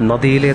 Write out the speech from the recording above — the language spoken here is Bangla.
നദിയിലെ